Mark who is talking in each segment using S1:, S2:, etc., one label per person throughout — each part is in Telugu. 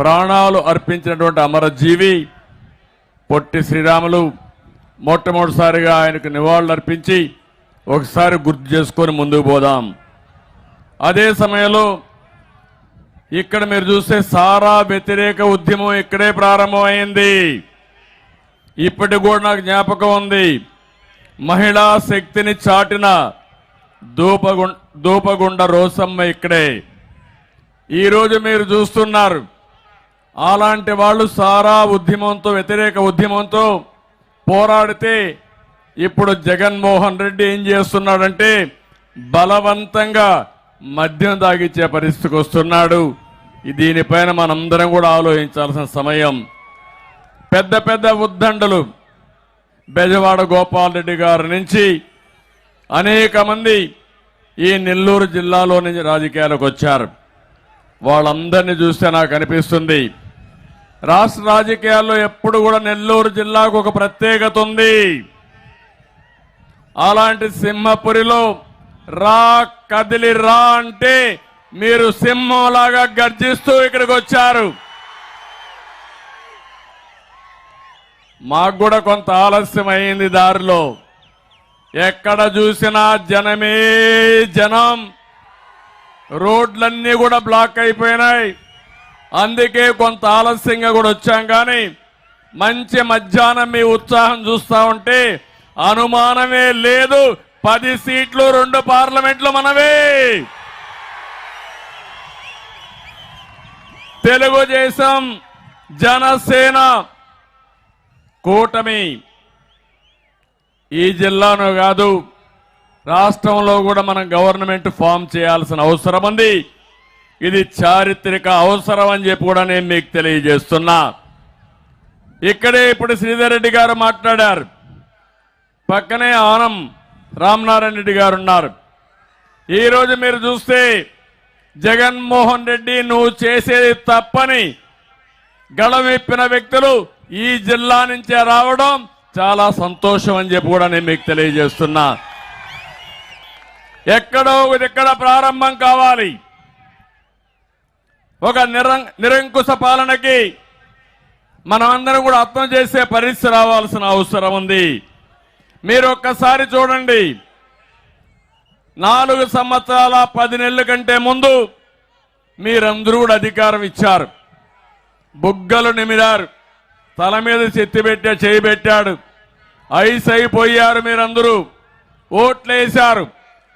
S1: ప్రాణాలు అర్పించినటువంటి అమరజీవి పొట్టి శ్రీరాములు మొట్టమొదటిసారిగా ఆయనకు నివాళులు అర్పించి ఒకసారి గుర్తు చేసుకొని ముందుకు పోదాం. అదే సమయంలో ఇక్కడ మీరు చూస్తే సారా వ్యతిరేక ఉద్యమం ఇక్కడే ప్రారంభమైంది. ఇప్పటికి కూడా నాకు జ్ఞాపకం ఉంది. మహిళా శక్తిని చాటిన దూపగు దూపగుండ రోసమ్మ ఇక్కడే. ఈరోజు మీరు చూస్తున్నారు. అలాంటి వాళ్ళు సారా ఉద్యమంతో వ్యతిరేక ఉద్యమంతో పోరాడితే ఇప్పుడు జగన్మోహన్ రెడ్డి ఏం చేస్తున్నాడంటే బలవంతంగా మద్యం తాగిచ్చే పరిస్థితికి వస్తున్నాడు. దీనిపైన మనందరం కూడా ఆలోచించాల్సిన సమయం. పెద్ద పెద్ద ఉద్దండలు బెజవాడ గోపాల్ రెడ్డి గారి నుంచి అనేక మంది ఈ నెల్లూరు జిల్లాలో నుంచి రాజకీయాలకు వచ్చారు. వాళ్ళందరినీ చూస్తే నాకు అనిపిస్తుంది రాష్ట్ర రాజకీయాల్లో ఎప్పుడు కూడా నెల్లూరు జిల్లాకు ఒక ప్రత్యేకత ఉంది. అలాంటి సింహపురిలో రా కదిలి రా అంటే మీరు సింహంలాగా గర్జిస్తూ ఇక్కడికి వచ్చారు. మాకు కూడా కొంత ఆలస్యం అయింది దారిలో. ఎక్కడ చూసినా జనమే జనం. రోడ్లన్నీ కూడా బ్లాక్ అయిపోయినాయి. అందుకే కొంత ఆలస్యంగా కూడా వచ్చాం కానీ మంచి మధ్యాహ్నం మీ ఉత్సాహం చూస్తా ఉంటే అనుమానమే లేదు. పది సీట్లు రెండు పార్లమెంట్లు మనవే. తెలుగుదేశం జనసేన కూటమి ఈ జిల్లాను కాదు రాష్ట్రంలో కూడా మనం గవర్నమెంట్ ఫామ్ చేయాల్సిన అవసరం ఉంది. ఇది చారిత్రక అవసరం అని చెప్పి కూడా నేను మీకు తెలియజేస్తున్నా. ఇక్కడే ఇప్పుడు శ్రీధర్ రెడ్డి గారు మాట్లాడారు. పక్కనే ఆనం రామనారాయణ రెడ్డి గారు ఉన్నారు. ఈరోజు మీరు చూస్తే జగన్మోహన్ రెడ్డి నువ్వు చేసేది తప్పని గళమెప్పిన వ్యక్తులు ఈ జిల్లా నుంచే రావడం చాలా సంతోషం అని చెప్పి కూడా నేను మీకు తెలియజేస్తున్నా. ఎక్కడో ఎక్కడ ప్రారంభం కావాలి. ఒక నిరం నిరంకుశ పాలనకి మనమందరం కూడా అర్థం చేసే పరిస్థితి రావాల్సిన అవసరం ఉంది. మీరు ఒక్కసారి చూడండి. నాలుగు సంవత్సరాల పది నెలల కంటే ముందు మీరందరూ కూడా అధికారం ఇచ్చారు. బుగ్గలు నిమిరారు. తల మీద చెత్తి పెట్టా చేయి పెట్టాడు. ఐస్ అయిపోయారు మీరందరూ. ఓట్లేశారు.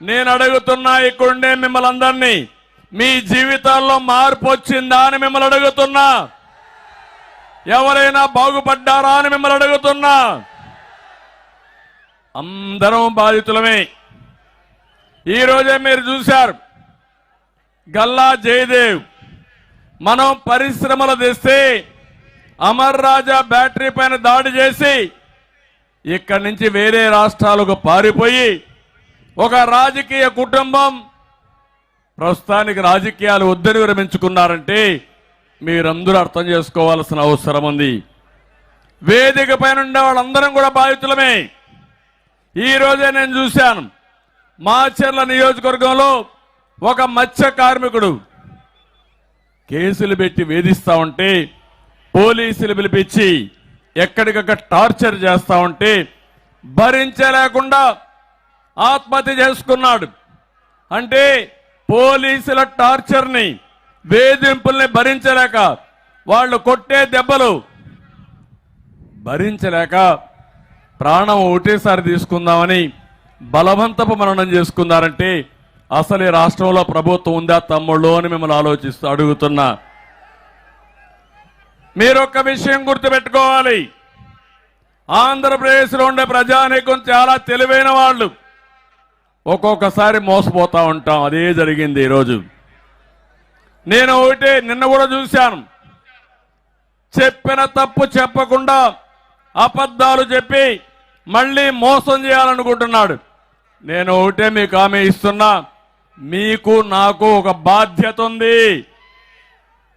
S1: నేను అడుగుతున్నా ఇక్కడుండే మిమ్మల్ని అందరినీ. మీ జీవితాల్లో మార్పు వచ్చిందా అని మిమ్మల్ని అడుగుతున్నా. ఎవరైనా బాగుపడ్డారా అని మిమ్మల్ని అడుగుతున్నా. అందరం బాధితులమే. ఈరోజే మీరు చూశారు. గల్లా జయదేవ్ మనం పరిశ్రమలు తెస్తే అమర్ రాజా బ్యాటరీ పైన దాడి చేసి ఇక్కడి నుంచి వేరే రాష్ట్రాలకు పారిపోయి ఒక రాజకీయ కుటుంబం ప్రస్తుతానికి రాజకీయాలు వద్దని విరమించుకున్నారంటే మీరందరూ అర్థం చేసుకోవాల్సిన అవసరం ఉంది. వేదిక పైన ఉండే వాళ్ళందరం కూడా బాధితులమే. ఈ రోజే నేను చూశాను మాచర్ల నియోజకవర్గంలో ఒక మత్స్య కార్మికుడు కేసులు పెట్టి వేధిస్తా ఉంటే పోలీసులు పిలిపించి ఎక్కడికక్కడ టార్చర్ చేస్తా ఉంటే భరించలేకుండా ఆత్మహత్య చేసుకున్నాడు. అంటే పోలీసుల టార్చర్ని వేధింపుల్ని భరించలేక వాళ్ళు కొట్టే దెబ్బలు భరించలేక ప్రాణం ఒకటేసారి తీసుకుందామని బలవంతపు మరణం చేసుకున్నారంటే అసలు ఈ రాష్ట్రంలో ప్రభుత్వం ఉందా తమ్ముళ్ళు అని మిమ్మల్ని ఆలోచిస్తూ అడుగుతున్నా. మీరు ఒక విషయం గుర్తుపెట్టుకోవాలి. ఆంధ్రప్రదేశ్లో ఉండే ప్రజానీకం చాలా తెలివైన వాళ్ళు. ఒక్కొక్కసారి మోసపోతా ఉంటాం. అదే జరిగింది ఈరోజు. నేను ఒకటే నిన్న కూడా చూశాను. చెప్పిన తప్పు చెప్పకుండా అబద్ధాలు చెప్పి మళ్ళీ మోసం చేయాలనుకుంటున్నాడు. నేను ఒకటే మీకు ఆమె ఇస్తున్నా. మీకు నాకు ఒక బాధ్యత ఉంది.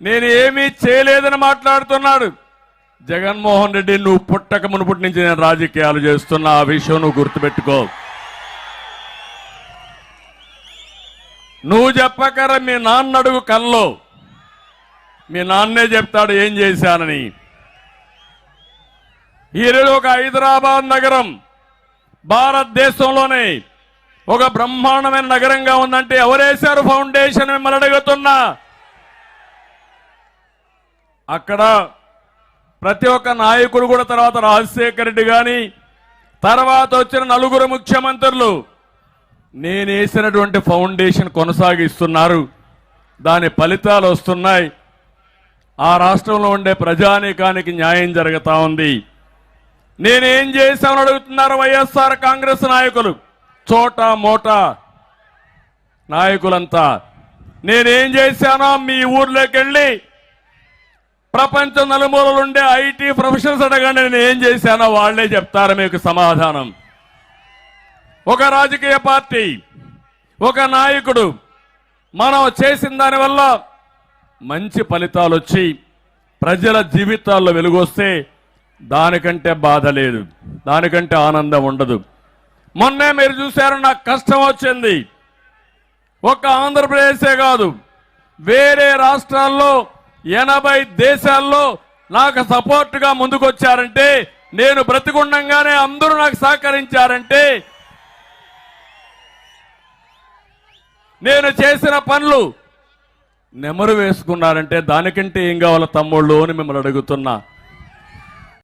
S1: నేను ఏమీ చేయలేదని మాట్లాడుతున్నాడు. జగన్మోహన్ రెడ్డి నువ్వు పుట్టక మునుపటి నుంచి నేను రాజకీయాలు చేస్తున్నా. ఆ విషయం నువ్వు గుర్తుపెట్టుకో. నువ్వు చెప్పకరా మీ నాన్న అడుగు కల్లో. మీ నాన్నే చెప్తాడు ఏం చేశానని. ఈరోజు ఒక హైదరాబాద్ నగరం భారతదేశంలోనే ఒక బ్రహ్మాండమైన నగరంగా ఉందంటే ఎవరేశారు ఫౌండేషన్ మిమ్మల్ని అడుగుతున్నా? అక్కడ ప్రతి ఒక్క నాయకుడు కూడా తర్వాత రాజశేఖర రెడ్డి కానీ తర్వాత వచ్చిన నలుగురు ముఖ్యమంత్రులు నేను వేసినటువంటి ఫౌండేషన్ కొనసాగిస్తున్నారు. దాని ఫలితాలు వస్తున్నాయి. ఆ రాష్ట్రంలో ఉండే ప్రజానీకానికి న్యాయం జరుగుతూ ఉంది. నేనేం చేశామని అడుగుతున్నారు వైఎస్ఆర్ కాంగ్రెస్ నాయకులు? చోట మోట నాయకులంతా. నేనేం చేశానో మీ ఊర్లోకి వెళ్ళి ప్రపంచం నలుమూలలుండే ఐటీ ప్రొఫెషనల్స్ అడగండి. నేను ఏం చేశానో వాళ్ళే చెప్తారు మీకు సమాధానం. ఒక రాజకీయ పార్టీ ఒక నాయకుడు మనం చేసిన దానివల్ల మంచి ఫలితాలు వచ్చి ప్రజల జీవితాల్లో వెలుగొస్తే దానికంటే బాధ లేదు దానికంటే ఆనందం ఉండదు. మొన్నే మీరు చూశారు నాకు కష్టం వచ్చింది. ఒక ఆంధ్రప్రదేశే కాదు వేరే రాష్ట్రాల్లో ఎనభై దేశాల్లో నాకు సపోర్ట్గా ముందుకొచ్చారంటే నేను బ్రతికుండంగానే అందరూ నాకు సహకరించారంటే నేను చేసిన పనులు. నెమరు వేసుకున్నారంటే దానికంటే ఏం కావాలో తమ్ముళ్ళు అని మిమ్మల్ని అడుగుతున్నా.